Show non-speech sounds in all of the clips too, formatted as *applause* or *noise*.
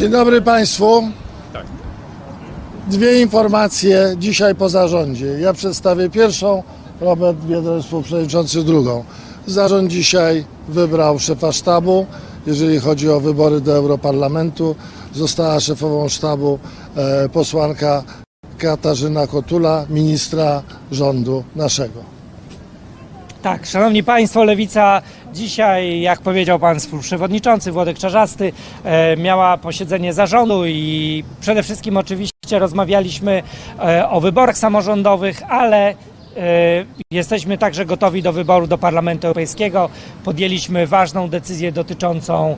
Dzień dobry Państwu. Dwie informacje dzisiaj po zarządzie. Ja przedstawię pierwszą, Robert Biedroń, współprzewodniczący drugą. Zarząd dzisiaj wybrał szefa sztabu. Jeżeli chodzi o wybory do Europarlamentu, została szefową sztabu e, posłanka Katarzyna Kotula, ministra rządu naszego. Tak, szanowni państwo, Lewica dzisiaj, jak powiedział pan współprzewodniczący Włodek Czarzasty, e, miała posiedzenie zarządu i przede wszystkim oczywiście rozmawialiśmy e, o wyborach samorządowych, ale jesteśmy także gotowi do wyboru do Parlamentu Europejskiego. Podjęliśmy ważną decyzję dotyczącą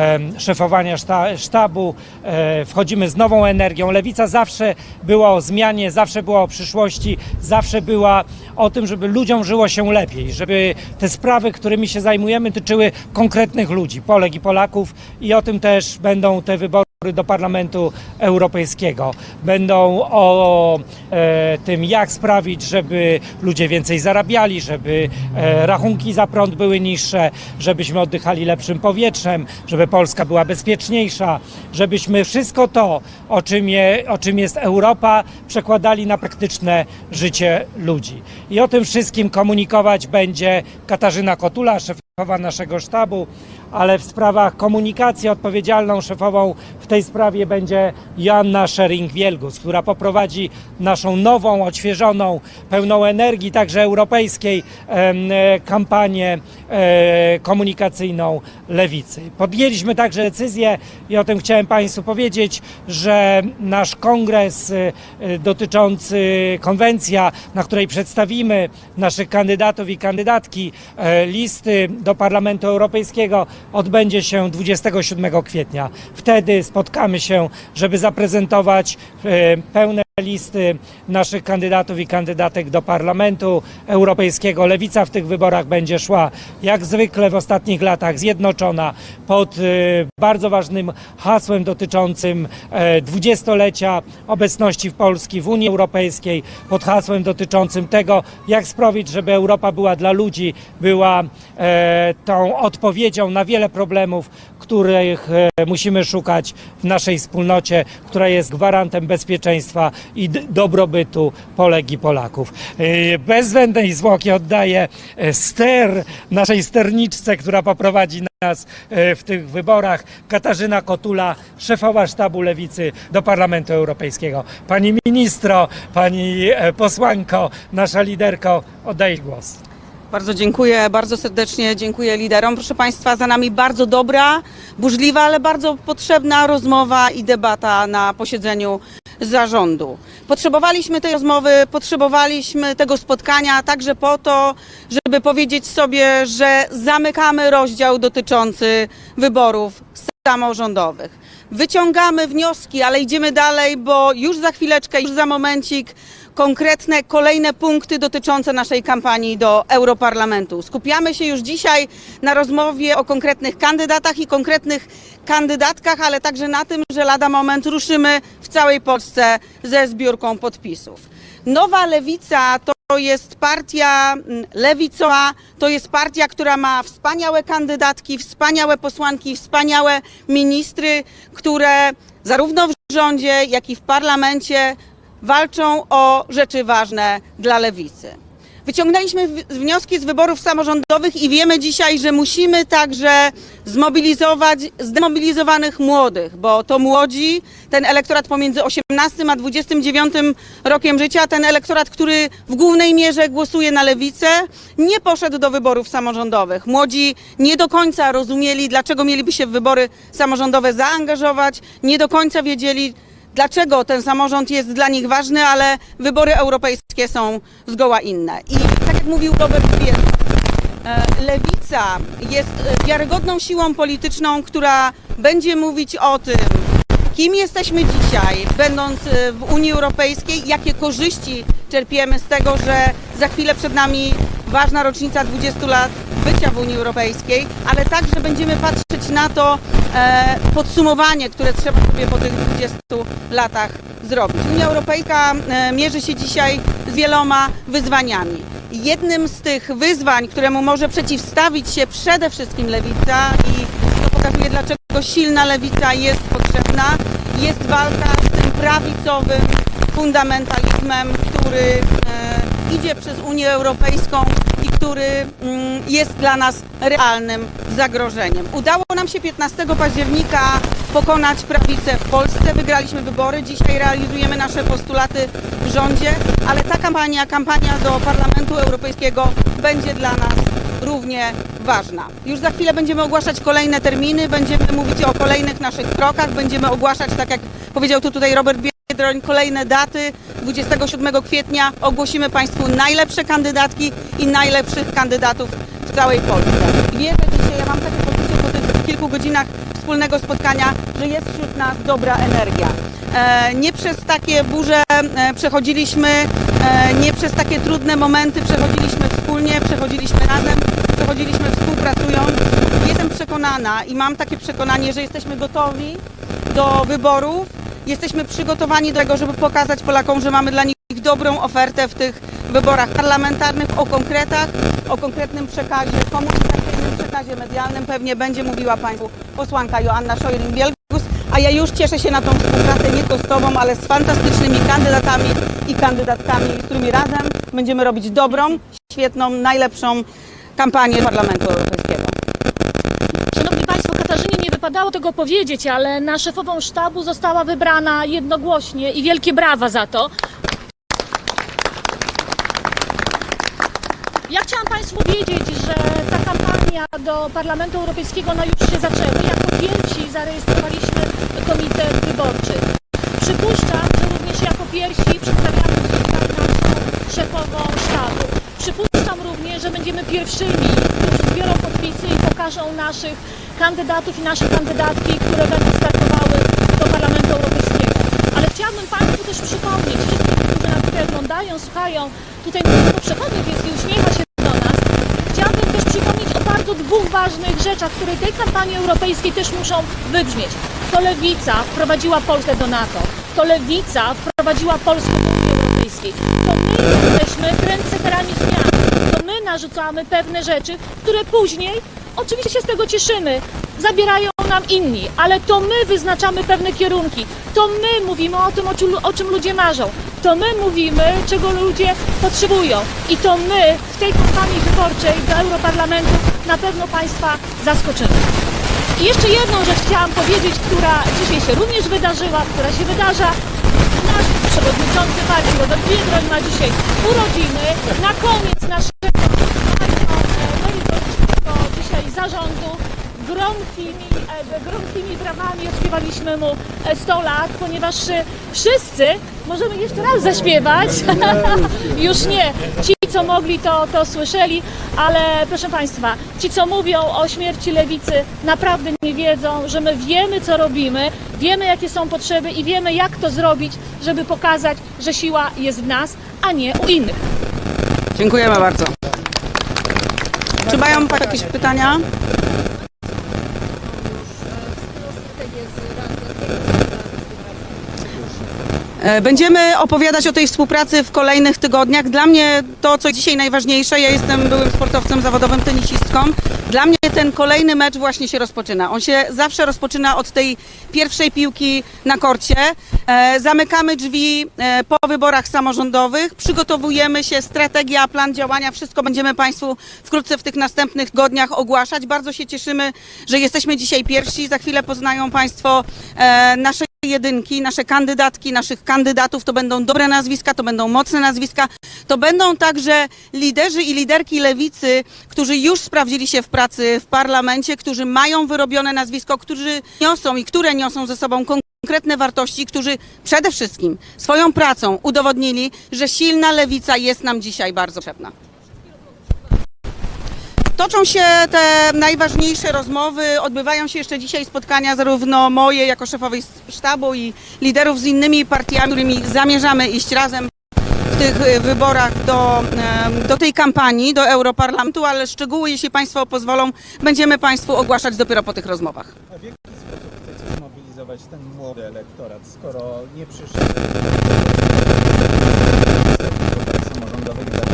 e, szefowania szta, sztabu. E, wchodzimy z nową energią. Lewica zawsze była o zmianie, zawsze była o przyszłości, zawsze była o tym, żeby ludziom żyło się lepiej, żeby te sprawy, którymi się zajmujemy, tyczyły konkretnych ludzi, Polek i Polaków i o tym też będą te wybory do Parlamentu Europejskiego. Będą o e, tym, jak sprawić, żeby ludzie więcej zarabiali, żeby e, rachunki za prąd były niższe, żebyśmy oddychali lepszym powietrzem, żeby Polska była bezpieczniejsza, żebyśmy wszystko to, o czym, je, o czym jest Europa, przekładali na praktyczne życie ludzi. I o tym wszystkim komunikować będzie Katarzyna Kotula, szefowa naszego sztabu, ale w sprawach komunikacji odpowiedzialną szefową w tej sprawie będzie Joanna Schering-Wielgus, która poprowadzi naszą nową, odświeżoną, pełną energii, także europejskiej e, kampanię e, komunikacyjną Lewicy. Podjęliśmy także decyzję i o tym chciałem Państwu powiedzieć, że nasz kongres e, dotyczący konwencja, na której przedstawimy naszych kandydatów i kandydatki, listy do Parlamentu Europejskiego odbędzie się 27 kwietnia. Wtedy spotkamy się, żeby zaprezentować e, pełne listy naszych kandydatów i kandydatek do Parlamentu Europejskiego. Lewica w tych wyborach będzie szła jak zwykle w ostatnich latach zjednoczona pod e, bardzo ważnym hasłem dotyczącym e, dwudziestolecia obecności w Polski w Unii Europejskiej, pod hasłem dotyczącym tego, jak sprawić, żeby Europa była dla ludzi, była e, tą odpowiedzią na wiele problemów, których e, musimy szukać w naszej wspólnocie, która jest gwarantem bezpieczeństwa i dobrobytu Polek i Polaków. E, Bez zbędnej zwłoki oddaję e, ster naszej sterniczce, która poprowadzi nas e, w tych wyborach, Katarzyna Kotula, szefowa sztabu Lewicy do Parlamentu Europejskiego. Pani ministro, pani posłanko, nasza liderko, oddaję głos. Bardzo dziękuję, bardzo serdecznie dziękuję liderom. Proszę Państwa, za nami bardzo dobra, burzliwa, ale bardzo potrzebna rozmowa i debata na posiedzeniu zarządu. Potrzebowaliśmy tej rozmowy, potrzebowaliśmy tego spotkania także po to, żeby powiedzieć sobie, że zamykamy rozdział dotyczący wyborów samorządowych. Wyciągamy wnioski, ale idziemy dalej, bo już za chwileczkę, już za momencik konkretne kolejne punkty dotyczące naszej kampanii do Europarlamentu. Skupiamy się już dzisiaj na rozmowie o konkretnych kandydatach i konkretnych kandydatkach, ale także na tym, że lada moment ruszymy w całej Polsce ze zbiórką podpisów. Nowa Lewica to to jest partia mm, lewicowa, to jest partia, która ma wspaniałe kandydatki, wspaniałe posłanki, wspaniałe ministry, które zarówno w rządzie, jak i w parlamencie walczą o rzeczy ważne dla lewicy. Wyciągnęliśmy wnioski z wyborów samorządowych i wiemy dzisiaj, że musimy także zmobilizować zdemobilizowanych młodych, bo to młodzi, ten elektorat pomiędzy 18 a 29 rokiem życia, ten elektorat, który w głównej mierze głosuje na lewicę, nie poszedł do wyborów samorządowych. Młodzi nie do końca rozumieli, dlaczego mieliby się w wybory samorządowe zaangażować, nie do końca wiedzieli, dlaczego ten samorząd jest dla nich ważny, ale wybory europejskie są zgoła inne. I tak jak mówił Robert Biedroń, e, Lewica jest e, wiarygodną siłą polityczną, która będzie mówić o tym, kim jesteśmy dzisiaj, będąc e, w Unii Europejskiej, jakie korzyści czerpiemy z tego, że za chwilę przed nami ważna rocznica 20 lat bycia w Unii Europejskiej, ale także będziemy patrzeć na to e, podsumowanie, które trzeba sobie po tych 20 latach zrobić. Unia Europejska e, mierzy się dzisiaj z wieloma wyzwaniami. Jednym z tych wyzwań, któremu może przeciwstawić się przede wszystkim lewica i to pokazuje, dlaczego silna lewica jest potrzebna. Jest walka z tym prawicowym fundamentalizmem, który e, idzie przez Unię Europejską i który mm, jest dla nas realnym zagrożeniem. Udało nam się 15 października pokonać prawicę w Polsce. Wygraliśmy wybory. Dzisiaj realizujemy nasze postulaty w rządzie, ale ta kampania, kampania do Parlamentu Europejskiego będzie dla nas równie ważna. Już za chwilę będziemy ogłaszać kolejne terminy, będziemy mówić o kolejnych naszych krokach, będziemy ogłaszać, tak jak powiedział tu tutaj Robert Biedroń, kolejne daty. 27 kwietnia ogłosimy Państwu najlepsze kandydatki i najlepszych kandydatów w całej Polsce. Wierzę dzisiaj, ja mam takie poczucie po tych kilku godzinach wspólnego spotkania, że jest wśród nas dobra energia. E, nie przez takie burze e, przechodziliśmy, e, nie przez takie trudne momenty przechodziliśmy wspólnie, przechodziliśmy razem, przechodziliśmy współpracując. Jestem przekonana i mam takie przekonanie, że jesteśmy gotowi do wyborów, jesteśmy przygotowani do tego, żeby pokazać Polakom, że mamy dla nich dobrą ofertę w tych wyborach parlamentarnych o konkretach, o konkretnym przekazie komunikacyjnym, przekazie medialnym. Pewnie będzie mówiła Państwu posłanka Joanna Szojring-Bielgus, a ja już cieszę się na tą współpracę nie tylko z Tobą, ale z fantastycznymi kandydatami i kandydatkami, z którymi razem będziemy robić dobrą, świetną, najlepszą kampanię Parlamentu Europejskiego. Szanowni Państwo, Katarzynie nie wypadało tego powiedzieć, ale na szefową sztabu została wybrana jednogłośnie i wielkie brawa za to. Ja chciałam Państwu powiedzieć, że ta kampania do Parlamentu Europejskiego ona już się zaczęła. Jako pierwsi zarejestrowaliśmy komitet wyborczy. Przypuszczam, że również jako pierwsi przedstawiamy naszą szefową sztabu. Przypuszczam również, że będziemy pierwszymi, którzy zbiorą podpisy i pokażą naszych kandydatów i nasze kandydatki, które będą startowały do Parlamentu Europejskiego. Ale chciałabym Państwu też przypomnieć, wszystkim, którzy nas tutaj oglądają, słuchają, tutaj mnóstwo przechodniów jest i uśmiecha się do nas. Chciałabym też przypomnieć o bardzo dwóch ważnych rzeczach, które tej kampanii europejskiej też muszą wybrzmieć. To Lewica wprowadziła Polskę do NATO. To Lewica wprowadziła Polskę do Unii Europejskiej. To my jesteśmy trendseterami zmian. To my narzucamy pewne rzeczy, które później, oczywiście się z tego cieszymy, zabierają nam inni, ale to my wyznaczamy pewne kierunki. To my mówimy o tym, o czym, ludzie marzą. To my mówimy, czego ludzie potrzebują. I to my w tej kampanii wyborczej do Europarlamentu na pewno Państwa zaskoczymy. I jeszcze jedną rzecz chciałam powiedzieć, która dzisiaj się również wydarzyła, która się wydarza. Nasz przewodniczący partii Robert Biedroń ma dzisiaj urodziny. Na koniec naszego bardzo e, merytorycznego dzisiaj zarządu gromkimi, e, gromkimi brawami odśpiewaliśmy mu e, 100 lat, ponieważ e, wszyscy możemy jeszcze raz zaśpiewać. *laughs* Już nie. Ci, co mogli, to, to słyszeli, ale proszę Państwa, ci, co mówią o śmierci lewicy, naprawdę nie wiedzą, że my wiemy, co robimy, wiemy, jakie są potrzeby i wiemy, jak to zrobić, żeby pokazać, że siła jest w nas, a nie u innych. Dziękujemy bardzo. Czy mają jakieś pytania? Będziemy opowiadać o tej współpracy w kolejnych tygodniach. Dla mnie to, co dzisiaj najważniejsze, ja jestem byłym sportowcem zawodowym, tenisistką. Dla mnie ten kolejny mecz właśnie się rozpoczyna. On się zawsze rozpoczyna od tej pierwszej piłki na korcie. E, Zamykamy drzwi e, po wyborach samorządowych, przygotowujemy się, strategia, plan działania, wszystko będziemy Państwu wkrótce w tych następnych godniach ogłaszać. Bardzo się cieszymy, że jesteśmy dzisiaj pierwsi. Za chwilę poznają Państwo e, nasze jedynki, nasze kandydatki, naszych kandydatów. To będą dobre nazwiska, to będą mocne nazwiska. To będą także liderzy i liderki lewicy, którzy już sprawdzili się w pracy w parlamencie, którzy mają wyrobione nazwisko, którzy niosą i które niosą ze sobą konkretne wartości, którzy przede wszystkim swoją pracą udowodnili, że silna lewica jest nam dzisiaj bardzo potrzebna. Toczą się te najważniejsze rozmowy, odbywają się jeszcze dzisiaj spotkania zarówno moje jako szefowej sztabu i liderów z innymi partiami, którymi zamierzamy iść razem w tych y, wyborach do, do tej kampanii, do Europarlamentu, ale szczegóły, jeśli Państwo pozwolą, będziemy Państwu ogłaszać dopiero po tych rozmowach. A w jaki sposób chcecie zmobilizować ten młody elektorat, skoro nie przyszedł samorządowych, jak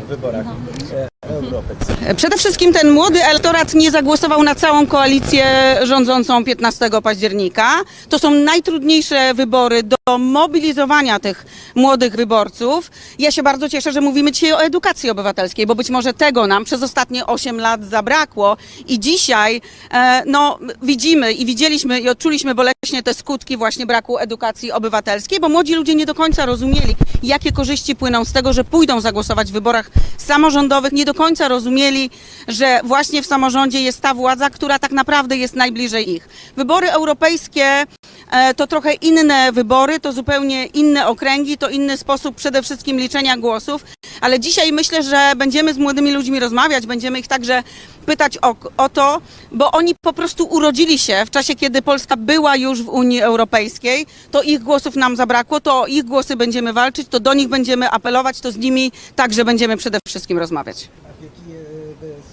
w wyborach? E, Europę. Przede wszystkim ten młody elektorat nie zagłosował na całą koalicję rządzącą 15 października. To są najtrudniejsze wybory do mobilizowania tych młodych wyborców. Ja się bardzo cieszę, że mówimy dzisiaj o edukacji obywatelskiej, bo być może tego nam przez ostatnie 8 lat zabrakło i dzisiaj e, no, widzimy i widzieliśmy i odczuliśmy boleśnie te skutki właśnie braku edukacji obywatelskiej, bo młodzi ludzie nie do końca rozumieli, jakie korzyści płyną z tego, że pójdą zagłosować w wyborach samorządowych, nie do końca rozumieli, że właśnie w samorządzie jest ta władza, która tak naprawdę jest najbliżej ich. Wybory europejskie e, to trochę inne wybory, to zupełnie inne okręgi, to inny sposób przede wszystkim liczenia głosów, ale dzisiaj myślę, że będziemy z młodymi ludźmi rozmawiać, będziemy ich także pytać o, o to, bo oni po prostu urodzili się w czasie, kiedy Polska była już w Unii Europejskiej, to ich głosów nam zabrakło, to o ich głosy będziemy walczyć, to do nich będziemy apelować, to z nimi także będziemy przede wszystkim rozmawiać.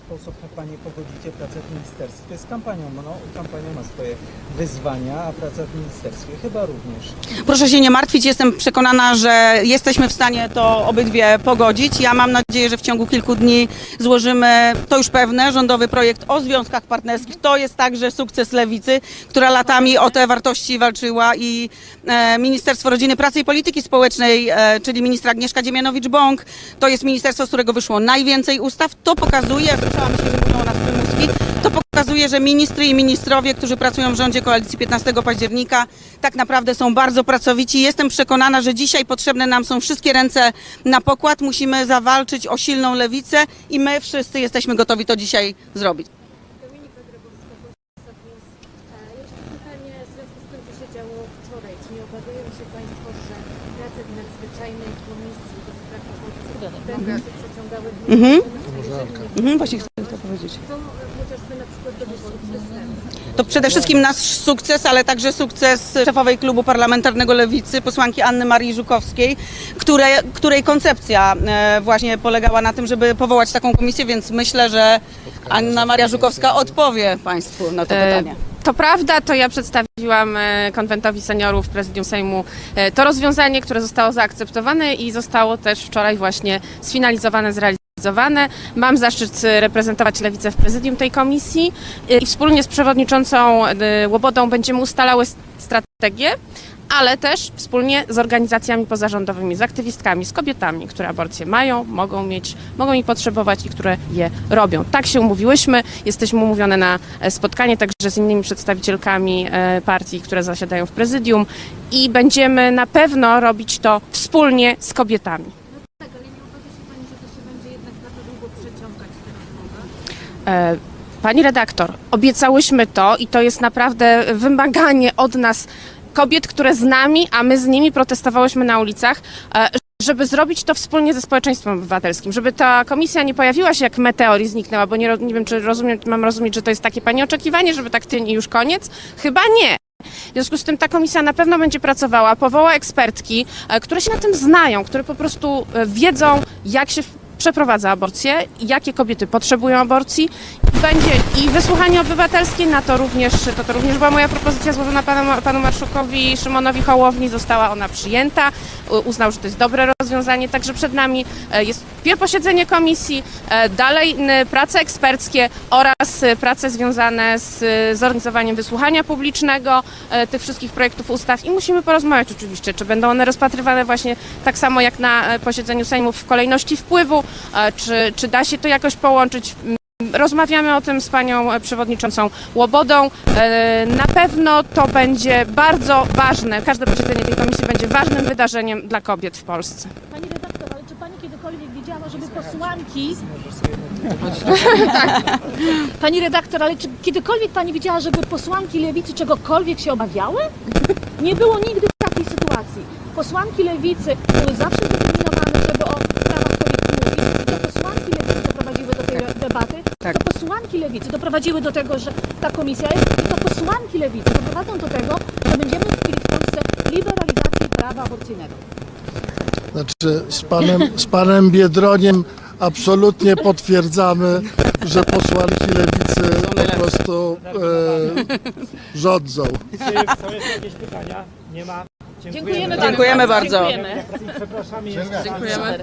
Sposób Panie pogodzicie pracę w ministerstwie z kampanią? No, kampania ma swoje wyzwania, a praca w ministerstwie chyba również. Proszę się nie martwić, jestem przekonana, że jesteśmy w stanie to obydwie pogodzić. Ja mam nadzieję, że w ciągu kilku dni złożymy, to już pewne, rządowy projekt o związkach partnerskich. To jest także sukces Lewicy, która latami o te wartości walczyła i e, Ministerstwo Rodziny, Pracy i Polityki Społecznej, e, czyli ministra Agnieszka Dziemianowicz-Bąk, to jest ministerstwo, z którego wyszło najwięcej ustaw. To pokazuje, mówią o nas to pokazuje, że ministry i ministrowie, którzy pracują w rządzie koalicji 15 października, tak naprawdę są bardzo pracowici. Jestem przekonana, że dzisiaj potrzebne nam są wszystkie ręce na pokład. Musimy zawalczyć o silną lewicę i my wszyscy jesteśmy gotowi to dzisiaj zrobić. Jeszcze z Mhm. właśnie chcę to powiedzieć. to przede wszystkim nasz sukces, ale także sukces szefowej klubu parlamentarnego Lewicy, posłanki Anny Marii Żukowskiej, które, której koncepcja e, właśnie polegała na tym, żeby powołać taką komisję, więc myślę, że Anna Maria Żukowska odpowie Państwu na to E, pytanie. To prawda, to ja przedstawiłam e, konwentowi seniorów prezydium Sejmu to rozwiązanie, które zostało zaakceptowane i zostało też wczoraj właśnie sfinalizowane, zrealizowane. Mam zaszczyt e, reprezentować lewicę w prezydium tej komisji i wspólnie z przewodniczącą e, Łobodą będziemy ustalały strategię, ale też wspólnie z organizacjami pozarządowymi, z aktywistkami, z kobietami, które aborcje mają, mogą mieć, mogą i potrzebować i które je robią. Tak się umówiłyśmy, jesteśmy umówione na e, spotkanie także z innymi przedstawicielkami e, partii, które zasiadają w prezydium i będziemy na pewno robić to wspólnie z kobietami. Tak, ale nie obawia się Pani, że to się będzie jednak bardzo długo przeciągać te rozmowy? E, Pani redaktor, obiecałyśmy to i to jest naprawdę wymaganie od nas, kobiet, które z nami, a my z nimi protestowałyśmy na ulicach, e, żeby zrobić to wspólnie ze społeczeństwem obywatelskim, żeby ta komisja nie pojawiła się jak meteor i zniknęła, bo nie, nie wiem, czy rozumiem, mam rozumieć, że to jest takie Pani oczekiwanie, żeby tak tyń i już koniec? Chyba nie. W związku z tym ta komisja na pewno będzie pracowała, powoła ekspertki, e, które się na tym znają, które po prostu e, wiedzą, jak się przeprowadza aborcję, jakie kobiety potrzebują aborcji. Będzie i wysłuchanie obywatelskie, na to również, to, to również była moja propozycja złożona panu, panu marszałowi Szymonowi Hołowni, została ona przyjęta, uznał, że to jest dobre rozwiązanie, także przed nami e, jest posiedzenie komisji, e, dalej prace eksperckie oraz e, prace związane z zorganizowaniem wysłuchania publicznego tych wszystkich projektów ustaw. I musimy porozmawiać oczywiście, czy będą one rozpatrywane właśnie tak samo jak na posiedzeniu Sejmu w kolejności wpływu, czy, czy da się to jakoś połączyć. Rozmawiamy o tym z panią przewodniczącą Łobodą. E, Na pewno to będzie bardzo ważne, każde posiedzenie tej komisji będzie ważnym wydarzeniem dla kobiet w Polsce. Pani redaktor, ale czy pani kiedykolwiek widziała, żeby posłanki... *laughs* Pani redaktor, ale czy kiedykolwiek pani widziała, żeby posłanki lewicy czegokolwiek się obawiały? Nie było nigdy takiej sytuacji. Posłanki lewicy były zawsze zdeterminowane, żeby o sprawach kobiet mówić. To posłanki lewicy doprowadziły do tej debaty. Tak. To posłanki lewicy doprowadziły do tego, że ta komisja jest. I to posłanki lewicy doprowadzą do tego, że będziemy mieli w Polsce liberalizację prawa aborcyjnego. Znaczy z panem, z panem Biedroniem absolutnie potwierdzamy, że posłanki lewicy po prostu e, rządzą. Czy są jeszcze jakieś pytania? Nie ma. Dziękujemy Dziękujemy bardzo. Dziękujemy. Przepraszamy jeszcze. Dziękujemy.